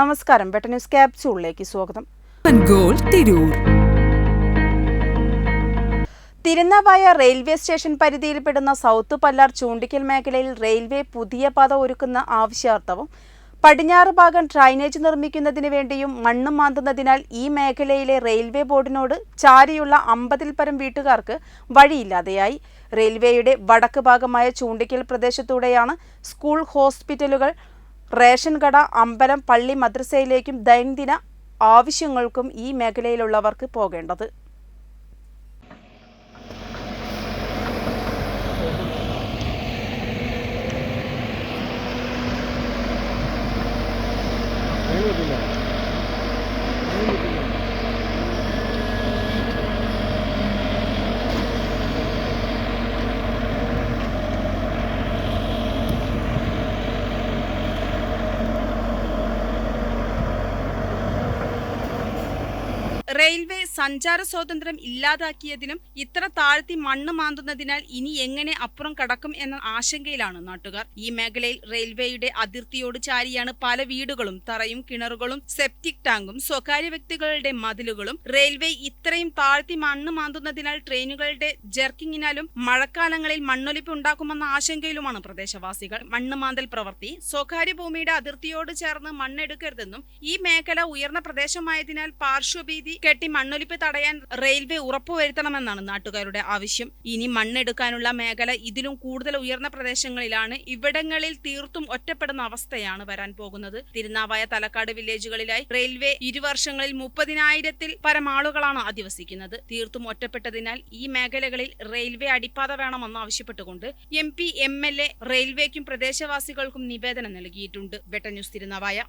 നമസ്കാരം. വെട്ട ന്യൂസ് ക്യാപ്സ്യൂളിലേക്ക് സ്വാഗതം. തിരൂർ. തിരുനാവായ റെയിൽവേ സ്റ്റേഷൻ പരിധിയിൽപ്പെടുന്ന സൗത്ത് പല്ലാർ ചൂണ്ടിക്കൽ മേഖലയിൽ റെയിൽവേ പുതിയ പാത ഒരുക്കുന്ന ആവശ്യാർത്ഥവും പടിഞ്ഞാറ് ഭാഗം ഡ്രൈനേജ് നിർമ്മിക്കുന്നതിന് വേണ്ടിയും മണ്ണ് മാന്തുന്നതിനാൽ ഈ മേഖലയിലെ റെയിൽവേ ബോർഡിനോട് ചാരിയുള്ള അമ്പതിൽ പരം വീട്ടുകാർക്ക് വഴിയില്ലാതെയായി. റെയിൽവേയുടെ വടക്ക് ഭാഗമായ ചൂണ്ടിക്കൽ പ്രദേശത്തൂടെയാണ് സ്കൂൾ ഹോസ്പിറ്റലുകൾ റേഷൻ കട അമ്പലം പള്ളി മദ്രസയിലേക്കും ദൈനംദിന ആവശ്യങ്ങൾക്കും ഈ മേഖലയിലുള്ളവർക്ക് പോകേണ്ടത്. റെയിൽവേ സഞ്ചാര സ്വാതന്ത്ര്യം ഇല്ലാതാക്കിയതിനും ഇത്ര താഴ്ത്തി മണ്ണ് മാന്തുന്നതിനാൽ ഇനി എങ്ങനെ അപ്പുറം കടക്കും എന്ന ആശങ്കയിലാണ് നാട്ടുകാർ. ഈ മേഖലയിൽ റെയിൽവേയുടെ അതിർത്തിയോട് ചാരിയാണ് പല വീടുകളും തറയും കിണറുകളും സെപ്റ്റിക് ടാങ്കും സ്വകാര്യ വ്യക്തികളുടെ മതിലുകളും. റെയിൽവേ ഇത്രയും താഴ്ത്തി മണ്ണ് മാന്തുന്നതിനാൽ ട്രെയിനുകളുടെ ജെർക്കിങ്ങിനാലും മഴക്കാലങ്ങളിൽ മണ്ണൊലിപ്പ് ഉണ്ടാക്കുമെന്ന ആശങ്കയിലുമാണ് പ്രദേശവാസികൾ. മണ്ണ് മാന്തൽ പ്രവൃത്തി സ്വകാര്യ ഭൂമിയുടെ അതിർത്തിയോട് ചേർന്ന് മണ്ണെടുക്കരുതെന്നും ഈ മേഖല ഉയർന്ന പ്രദേശമായതിനാൽ പാർശ്വഭീതി കെട്ടി മണ്ണൊലിപ്പ് തടയാൻ റെയിൽവേ ഉറപ്പുവരുത്തണമെന്നാണ് നാട്ടുകാരുടെ ആവശ്യം. ഇനി മണ്ണെടുക്കാനുള്ള മേഖല ഇതിലും കൂടുതൽ ഉയർന്ന പ്രദേശങ്ങളിലാണ്. ഇവിടങ്ങളിൽ തീർത്തും ഒറ്റപ്പെടുന്ന അവസ്ഥയാണ് വരാൻ പോകുന്നത്. തിരുനാവായ തലക്കാട് വില്ലേജുകളിലായി റെയിൽവേ ഇരുവർഷങ്ങളിൽ മുപ്പതിനായിരത്തിൽ പരം ആളുകളാണ് അധിവസിക്കുന്നത്. തീർത്തും ഒറ്റപ്പെട്ടതിനാൽ ഈ മേഖലകളിൽ റെയിൽവേ അടിപ്പാത വേണമെന്ന് ആവശ്യപ്പെട്ടുകൊണ്ട് M P M L A റെയിൽവേക്കും പ്രദേശവാസികൾക്കും നിവേദനം നൽകിയിട്ടുണ്ട്. വെട്ട ന്യൂസ് തിരുനാവായ.